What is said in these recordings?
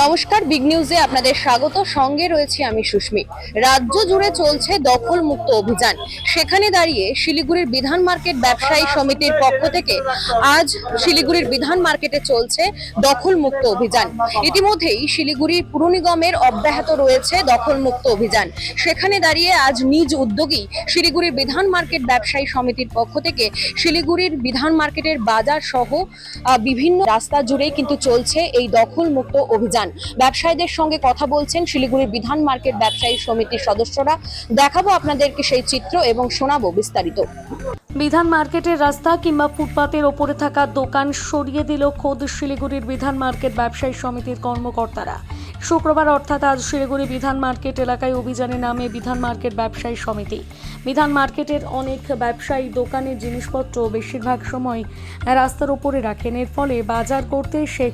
নমস্কার বিগ নিউজে আপনাদের স্বাগত। সঙ্গে রয়েছি আমি সুস্মি রাজ্য জুড়ে চলছে দখল মুক্ত অভিযান। সেখানে দাঁড়িয়ে শিলিগুড়ির বিধান মার্কেট ব্যবসায়ী সমিতির পক্ষ থেকে আজ শিলিগুড়ির বিধান মার্কেটে চলছে দখল মুক্ত অভিযান। ইতিমধ্যেই শিলিগুড়ির পুর নিগমের অব্যাহত রয়েছে দখল মুক্ত অভিযান। সেখানে দাঁড়িয়ে আজ নিজ উদ্যোগী শিলিগুড়ির বিধান মার্কেট ব্যবসায়ী সমিতির পক্ষ থেকে শিলিগুড়ির বিধান মার্কেটের বাজার সহ বিভিন্ন রাস্তা জুড়েই কিন্তু চলছে এই দখল মুক্ত অভিযান। ব্যবসায়ীদের সঙ্গে কথা বলছেন শিলিগুড়ির বিধান মার্কেট ব্যবসায়ী সমিতির সদস্যরা। দেখাবো আপনাদেরকে সেই চিত্র এবং শোনাবো বিস্তারিত। বিধান মার্কেটের রাস্তা কিংবা ফুটপাতের ওপরে থাকা দোকান সরিয়ে দিল খোদ শিলিগুড়ির বিধান মার্কেট ব্যবসায়ী সমিতির কর্মকর্তারা। শুক্রবার অর্থাৎ আজ শিলিগুড়ি বিধান মার্কেট এলাকায় অভিযানে নামে বিধান মার্কেট ব্যবসায়ী সমিতি। বিধান মার্কেটের অনেক ব্যবসায়ী দোকানের জিনিসপত্র বেশিরভাগ সময় রাস্তার ওপরে রাখেন। এর ফলে বাজার করতে এসে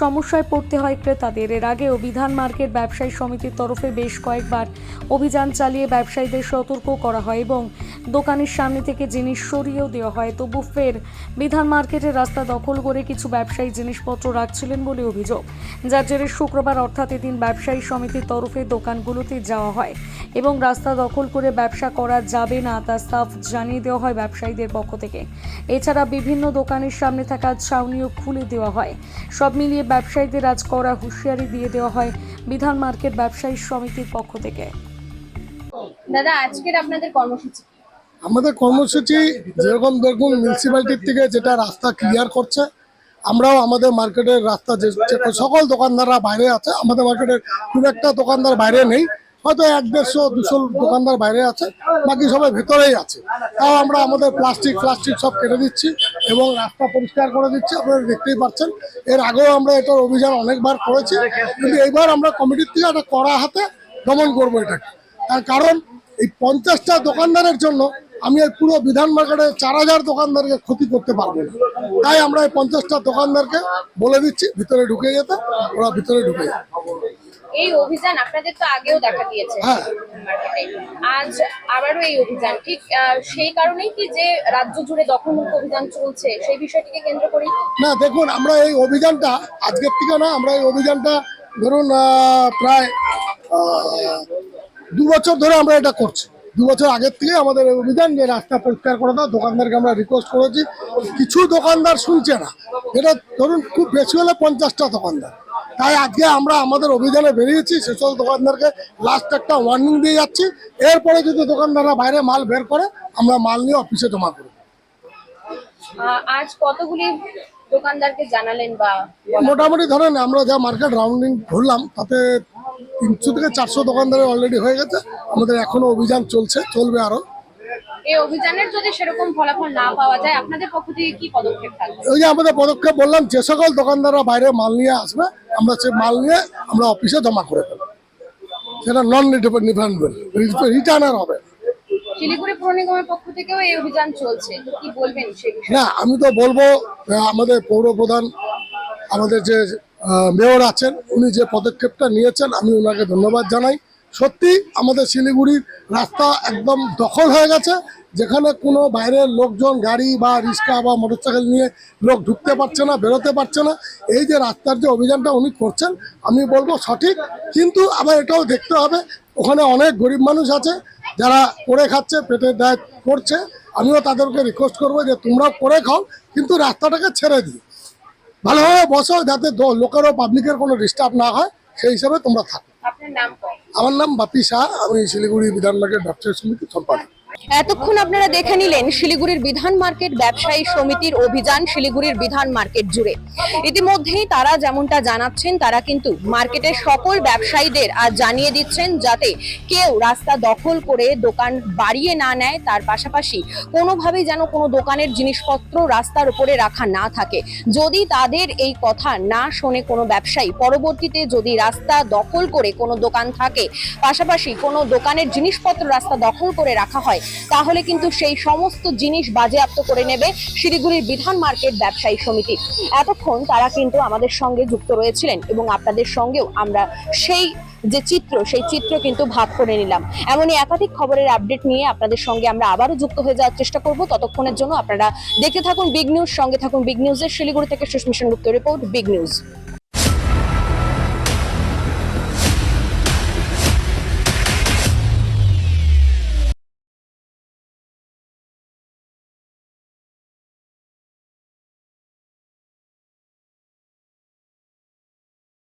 সমস্যায় পড়তে হয় ক্রেতাদের। এর আগেও বিধান মার্কেট ব্যবসায়ী সমিতির তরফে বেশ কয়েকবার অভিযান চালিয়ে ব্যবসায়ীদের সতর্ক করা হয় এবং দোকানের সামনে থেকে জিনিস সরিয়েও দেওয়া হয়। তবু ফের বিধান মার্কেটের রাস্তা দখল করে কিছু ব্যবসায়ী জিনিসপত্র রাখছিলেন বলে অভিযোগ। যার জেরে শুক্রবার অর্থাৎ এদিন ব্যবসায়ী সমিতির তরফে দোকানগুলোতে যাওয়া হয় এবং রাস্তা দখল করে ব্যবসা করা যাবে না তা সাফ জানিয়ে দেওয়া হয় ব্যবসায়ীদের পক্ষ থেকে। এছাড়া বিভিন্ন দোকানের সামনে থাকা ছাউনিও খুলে দেওয়া হয়। সব মিলিয়ে ব্যবসায়ীদের আজ করা হুঁশিয়ারি দিয়ে দেওয়া হয় বিধান মার্কেট ব্যবসায়ী সমিতির পক্ষ থেকে। দাদা আজকের আপনাদের কর্মসূচি আমাদের কর্মসূচি যেরকম দেখুন মিউনিসিপ্যালিটির থেকে যেটা রাস্তা ক্লিয়ার করছে আমরাও আমাদের মার্কেটের রাস্তা যে সকল দোকানদাররা বাইরে আছে, আমাদের মার্কেটের খুব একটা দোকানদার বাইরে নেই। হয়তো এক দেড়শো, দুশো দোকানদার বাইরে আছে, বাকি সবাই ভেতরেই আছে। তাও আমরা আমাদের প্লাস্টিক প্লাস্টিক সব কেটে দিচ্ছি এবং রাস্তা পরিষ্কার করে দিচ্ছি, আপনারা দেখতেই পাচ্ছেন। এর আগেও আমরা এটার অভিযান অনেকবার করেছি, কিন্তু এইবার আমরা কমিটির থেকে একটা কড়া হাতে দমন করব এটাকে। তার কারণ, এই পঞ্চাশটা দোকানদারের জন্য আমি এই পুরো বিধান মার্কেটে চার হাজার দোকানদারকে ক্ষতি করতে পারব না। তাই আমরা এই পঞ্চাশটা দোকানদারকে বলে দিচ্ছি ভিতরে ঢুকে যেতে ওরা ভিতরে ঢুকে যাবে এই অভিযান আপনাদের তো আগেও দেখা দিয়েছে হ্যাঁ। আজ আবারও এই অভিযান। ঠিক সেই কারণেই কি যে রাজ্য জুড়ে দখলমুক্ত অভিযান চলছে সেই বিষয়টিকে কেন্দ্র করি না দেখুন আমরা এই অভিযানটা আজকের থেকে না আমরা এই অভিযানটা ধরুন প্রায় দু বছর ধরে আমরা এটা করছি। দু বছর আগের থেকে আমাদের অভিযান যে রাস্তা পরিষ্কার করে দাও দোকানদারকে আমরা রিকোয়েস্ট করেছি। কিছু দোকানদার শুনছে না। এটা ধরুন খুব বেশি হলে পঞ্চাশটা দোকানদার। তাই আজকে আমরা আমাদের অভিযানে বেরিয়েছি সেসব দোকানদারকে লাস্ট একটা ওয়ার্নিং দিয়ে যাচ্ছি। এরপরে যদি দোকানদাররা বাইরে মাল বের করে আমরা মাল নিয়ে অফিসে জমা করব। আহ, আজ কতগুলি দোকানদারকে জানালেন বা মোটামুটি ধরেন আমরা যা মার্কেট রাউন্ডিং ঘুরলাম তাতে তিনশো থেকে চারশো দোকানদারের অলরেডি হয়ে গেছে। আমাদের এখনও অভিযান চলছে চলবে আরও। এই অভিযানের যদি সেরকম ফলাফল না পাওয়া যায় আপনাদের পক্ষ থেকে কি পদক্ষেপ থাকবে? ওই যে আমাদের পদক্ষেপ বললাম যে সকল দোকানদাররা বাইরে মাল নিয়ে আসবে আমরা সেই মাল নিয়ে আমরা অফিসে জমা করে দেবো। সেটা নন রিফান্ডেবল রিটার্নার হবে শিলিগুড়ি পৌর নিগমের পক্ষ থেকেও এই অভিযান চলছে কি বলবেন সেই না আমি তো বলব আমাদের পৌর প্রধান আমাদের যে মেয়র আছেন, উনি যে পদক্ষেপটা নিয়েছেন, আমি ওনাকে ধন্যবাদ জানাই। সত্যি আমাদের শিলিগুড়ির রাস্তা একদম দখল হয়ে গেছে, যেখানে কোনো বাইরের লোকজন গাড়ি বা রিক্সা বা মোটরসাইকেল নিয়ে লোক ঢুকতে পারছে না, বেরোতে পারছে না। এই যে রাস্তার যে অভিযানটা উনি করছেন, আমি বলব সঠিক, কিন্তু আবার এটাও দেখতে হবে, ওখানে অনেক গরিব মানুষ আছে, যারা করে খাচ্ছে, পেটের দায় করছে। আমিও তাদেরকে রিকোয়েস্ট করব যে তোমরাও করে খাও, কিন্তু রাস্তাটাকে ছেড়ে দিও। ভালোভাবে বসো যাতে লোকের লোকেরও পাবলিকের কোনো ডিস্টার্ব না হয় সেই হিসাবে তোমরা থাকো। আমার নাম বাপি শাহ আমি শিলিগুড়ি বিধাননগরের ব্যবসায়ী সমিতির সম্পাদক। এতক্ষণ আপনারা দেখে নিলেন শিলিগুড়ির বিধান মার্কেট, ব্যবসায়ী সমিতির অভিযান শিলিগুড়ির বিধান মার্কেট জুড়ে। ইতিমধ্যেই তারা যেমনটা জানাচ্ছেন, তারা কিন্তু মার্কেটের সকল ব্যবসায়ীদের আজ জানিয়ে দিচ্ছেন যাতে কেউ রাস্তা দখল করে দোকান বাড়িয়ে না নেয়। তার পাশাপাশি কোনোভাবেই যেন কোনো দোকানের জিনিসপত্র রাস্তার উপরে রাখা না থাকে। যদি তাদের এই কথা না শোনে কোনো ব্যবসায়ী, পরবর্তীতে যদি রাস্তা দখল করে কোনো দোকান থাকে, পাশাপাশি কোনো দোকানের জিনিসপত্র রাস্তা দখল করে রাখা হয় তাহলে কিন্তু সেই সমস্ত জিনিস বাজেয়াপ্ত করে নেবে শিলিগুড়ির বিধান মার্কেট ব্যবসায়ী সমিতি। এতক্ষণ তারা কিন্তু আমাদের সঙ্গে যুক্ত রয়েছিলেন এবং আপনাদের সঙ্গেও আমরা সেই যে চিত্র, সেই চিত্র কিন্তু ভাগ করে নিলাম। এমনই একাধিক খবরের আপডেট নিয়ে আপনাদের সঙ্গে আমরা আবারও যুক্ত হয়ে যাওয়ার চেষ্টা করব। ততক্ষণের জন্য আপনারা দেখতে থাকুন বিগ নিউজ সঙ্গে থাকুন বিগ নিউজের শিলিগুড়ি থেকে সুস্মিশন গুপ্ত রিপোর্ট বিগ নিউজ